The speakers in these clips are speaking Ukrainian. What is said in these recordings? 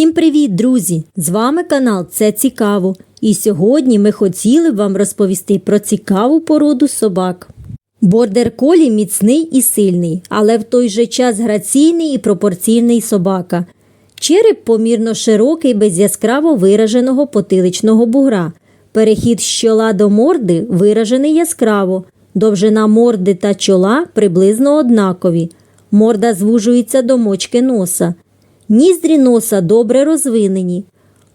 Всім привіт, друзі! З вами канал Це Цікаво. І сьогодні ми хотіли б вам розповісти про цікаву породу собак. Бордер колі міцний і сильний, але в той же час граційний і пропорційний собака. Череп помірно широкий, без яскраво вираженого потиличного бугра. Перехід з чола до морди виражений яскраво. Довжина морди та чола приблизно однакові. Морда звужується до мочки носа. Ніздрі носа добре розвинені.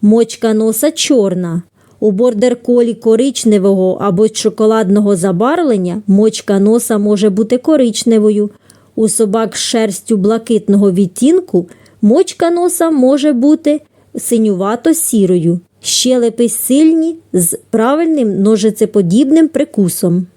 Мочка носа чорна. У бордер-колі коричневого або шоколадного забарвлення мочка носа може бути коричневою. У собак з шерстю блакитного відтінку мочка носа може бути синювато-сірою. Щелепи сильні з правильним ножицеподібним прикусом.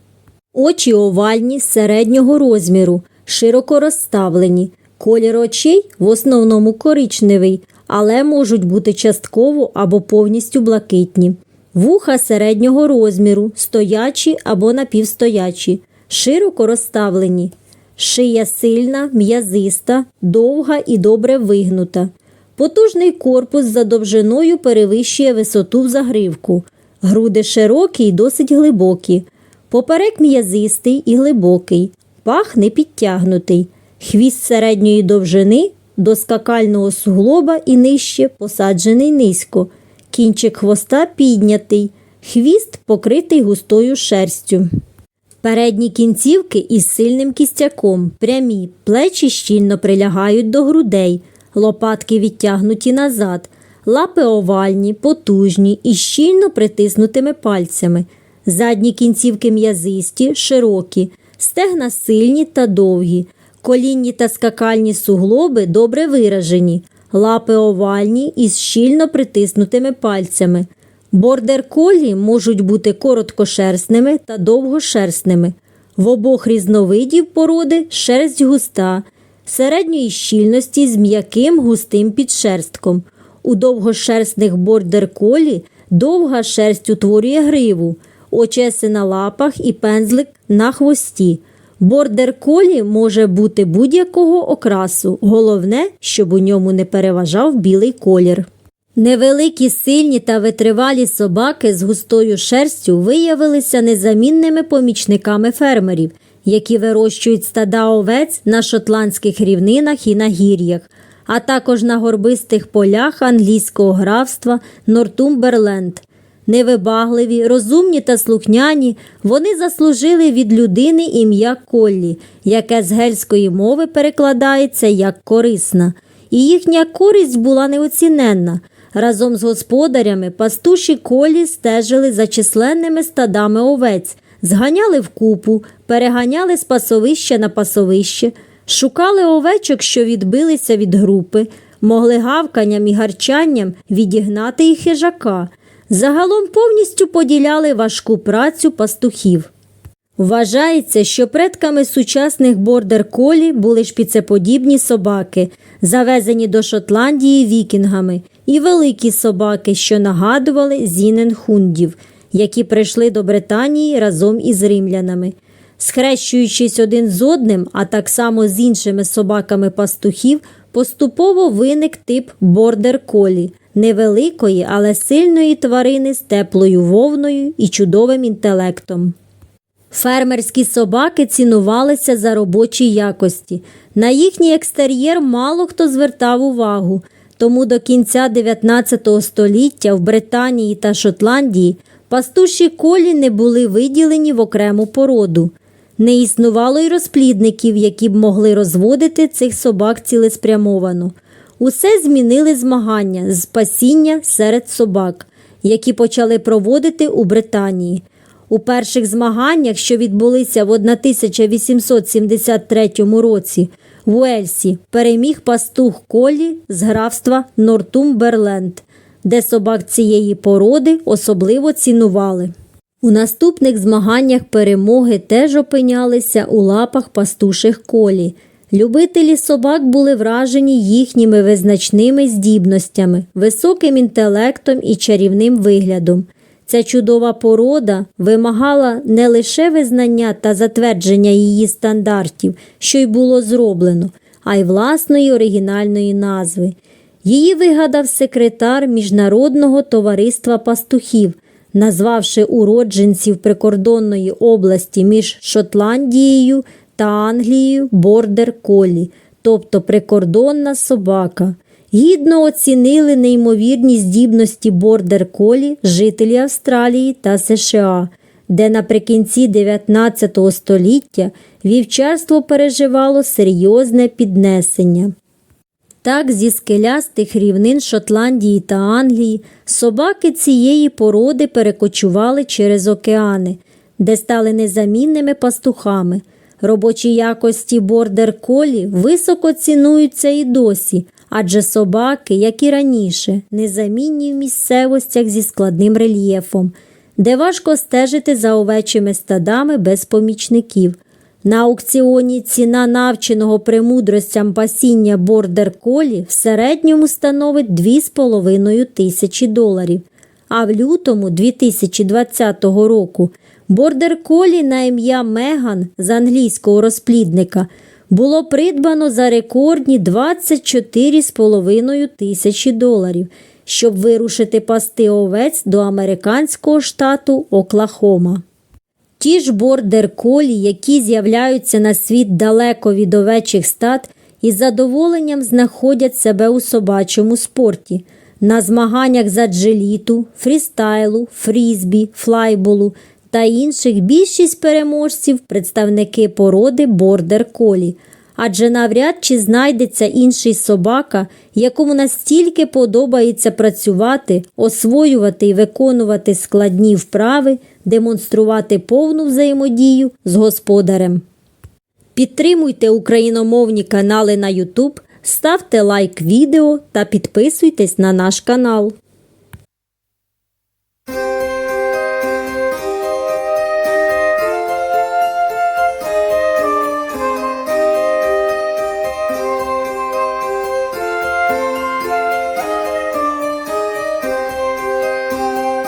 Очі овальні середнього розміру, широко розставлені. Колір очей в основному коричневий, але можуть бути частково або повністю блакитні. Вуха середнього розміру, стоячі або напівстоячі, широко розставлені. Шия сильна, м'язиста, довга і добре вигнута. Потужний корпус за довжиною перевищує висоту в загривку. Груди широкі і досить глибокі. Поперек м'язистий і глибокий, пах не підтягнутий, хвіст середньої довжини до скакального суглоба і нижче посаджений низько, кінчик хвоста піднятий, хвіст покритий густою шерстю. Передні кінцівки із сильним кістяком, прямі, плечі щільно прилягають до грудей, лопатки відтягнуті назад, лапи овальні, потужні і щільно притиснутими пальцями. Задні кінцівки м'язисті, широкі, стегна сильні та довгі, колінні та скакальні суглоби добре виражені, лапи овальні із щільно притиснутими пальцями. Бордер колі можуть бути короткошерстними та довгошерстними. В обох різновидів породи шерсть густа, середньої щільності з м'яким густим підшерстком. У довгошерстних бордер колі довга шерсть утворює гриву, очеси на лапах і пензлик на хвості. Бордер колі може бути будь-якого окрасу. Головне, щоб у ньому не переважав білий колір. Невеликі, сильні та витривалі собаки з густою шерстю виявилися незамінними помічниками фермерів, які вирощують стада овець на шотландських рівнинах і на гір'ях, а також на горбистих полях англійського графства Нортумберленд. Невибагливі, розумні та слухняні, вони заслужили від людини ім'я Коллі, яке з гельської мови перекладається як корисна, і їхня користь була неоціненна. Разом з господарями пастуші колі стежили за численними стадами овець, зганяли в купу, переганяли з пасовища на пасовище, шукали овечок, що відбилися від групи, могли гавканням і гарчанням відігнати і хижака. Загалом повністю поділяли важку працю пастухів. Вважається, що предками сучасних бордер-колі були шпіцеподібні собаки, завезені до Шотландії вікінгами, і великі собаки, що нагадували зіненхундів, які прийшли до Британії разом із римлянами. Схрещуючись один з одним, а так само з іншими собаками пастухів, поступово виник тип бордер-колі – невеликої, але сильної тварини з теплою вовною і чудовим інтелектом. Фермерські собаки цінувалися за робочі якості. На їхній екстер'єр мало хто звертав увагу, тому до кінця 19 століття в Британії та Шотландії пастуші колі не були виділені в окрему породу. Не існувало й розплідників, які б могли розводити цих собак цілеспрямовано. Усе змінили змагання з пасіння серед собак, які почали проводити у Британії. У перших змаганнях, що відбулися в 1873 році в Уельсі, переміг пастух Колі з графства Нортумберленд, де собак цієї породи особливо цінували. У наступних змаганнях перемоги теж опинялися у лапах пастуших колі. Любителі собак були вражені їхніми визначними здібностями, високим інтелектом і чарівним виглядом. Ця чудова порода вимагала не лише визнання та затвердження її стандартів, що й було зроблено, а й власної оригінальної назви. Її вигадав секретар Міжнародного товариства пастухів, назвавши уродженців прикордонної області між Шотландією та Англією бордер колі, тобто прикордонна собака. Гідно оцінили неймовірні здібності бордер колі жителі Австралії та США, де наприкінці 19 століття вівчарство переживало серйозне піднесення. Так, зі скелястих рівнин Шотландії та Англії собаки цієї породи перекочували через океани, де стали незамінними пастухами. Робочі якості бордер колі високо цінуються і досі, адже собаки, як і раніше, незамінні в місцевостях зі складним рельєфом, де важко стежити за овечими стадами без помічників. На аукціоні ціна навченого премудростям пасіння бордер колі в середньому становить 2,5 тисячі доларів. А в лютому 2020 року бордер колі на ім'я Меган з англійського розплідника було придбано за рекордні 24,5 тисячі доларів, щоб вирушити пасти овець до американського штату Оклахома. Ті ж бордер колі, які з'являються на світ далеко від овечих стад, із задоволенням знаходять себе у собачому спорті. На змаганнях за джеліту, фрістайлу, фрізбі, флайболу та інших більшість переможців представники породи бордер колі. Адже навряд чи знайдеться інший собака, якому настільки подобається працювати, освоювати і виконувати складні вправи, демонструвати повну взаємодію з господарем. Підтримуйте україномовні канали на YouTube, ставте лайк відео та підписуйтесь на наш канал.